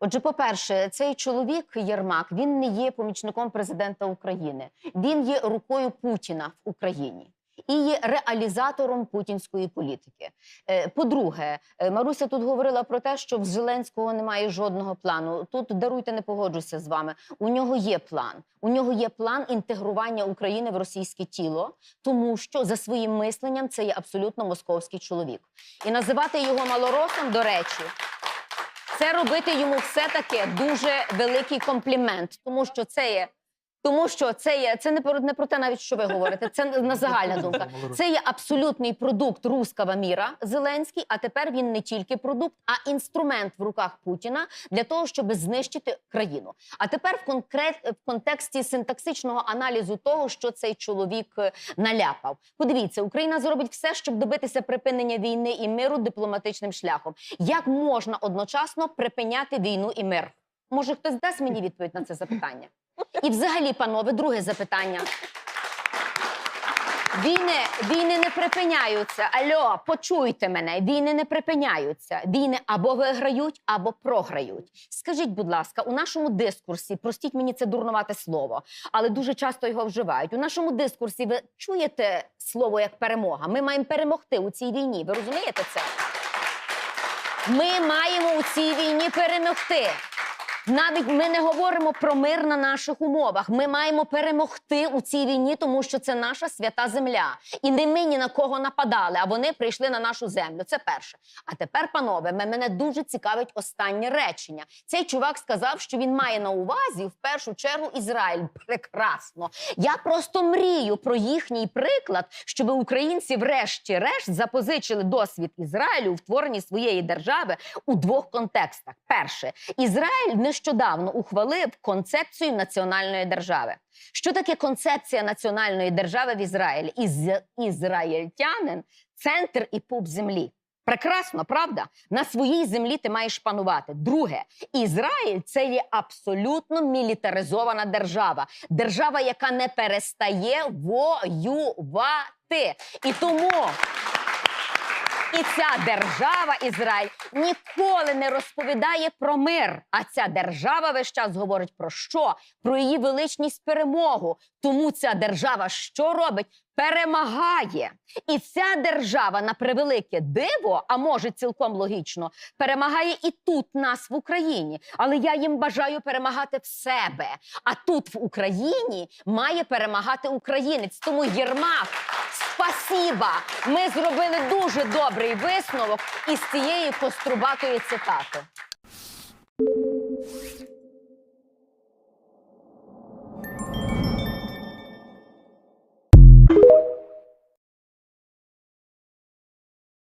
Отже, по-перше, цей чоловік Єрмак він не є помічником президента України. Він є рукою Путіна в Україні і є реалізатором путінської політики. Е, По-друге, е, Маруся тут говорила про те, що в Зеленського немає жодного плану. Тут даруйте, не погоджуся з вами. У нього є план. У нього є план інтегрування України в російське тіло, тому що за своїм мисленням це є абсолютно московський чоловік. І називати його малоросом, до речі, це робити йому все-таки дуже великий комплімент, тому що це є. Тому що це є це не про не про те, навіть що ви говорите. Це на загальна думка. Це є абсолютний продукт руского міра Зеленський. А тепер він не тільки продукт, а інструмент в руках Путіна для того, щоб знищити країну. А тепер в конкрет в контексті синтаксичного аналізу того, що цей чоловік е, наляпав. Подивіться, Україна зробить все, щоб добитися припинення війни і миру дипломатичним шляхом. Як можна одночасно припиняти війну і мир? Може, хтось дасть мені відповідь на це запитання? І взагалі, панове, друге запитання. Війни, війни не припиняються. Альо, почуйте мене. Війни не припиняються. Війни або виграють, або програють. Скажіть, будь ласка, у нашому дискурсі, простіть мені це дурнувате слово, але дуже часто його вживають. У нашому дискурсі ви чуєте слово як перемога? Ми маємо перемогти у цій війні. Ви розумієте це? Ми маємо у цій війні перемогти. Навіть ми не говоримо про мир на наших умовах. Ми маємо перемогти у цій війні, тому що це наша свята земля. І не ми ні на кого нападали, а вони прийшли на нашу землю. Це перше. А тепер, панове, мене дуже цікавить останнє речення. Цей чувак сказав, що він має на увазі в першу чергу Ізраїль. Прекрасно. Я просто мрію про їхній приклад, щоб українці, врешті-решт, запозичили досвід Ізраїлю в творенні своєї держави у двох контекстах. Перше, Ізраїль нещодавно ухвалив концепцію національної держави. Що таке концепція національної держави в Ізраїлі? Із ізраїльтянин центр і пуп землі. Прекрасно, правда? На своїй землі ти маєш панувати. Друге, Ізраїль це є абсолютно мілітаризована держава, держава, яка не перестає воювати. І тому і ця держава Ізраїль ніколи не розповідає про мир. А ця держава весь час говорить про що? Про її величність перемогу. Тому ця держава що робить? Перемагає. І ця держава на превелике диво, а може цілком логічно, перемагає і тут нас в Україні. Але я їм бажаю перемагати в себе. А тут в Україні має перемагати українець. Тому Єрмак, спасіба! Ми зробили дуже добрий висновок із цієї кострубатої цитати.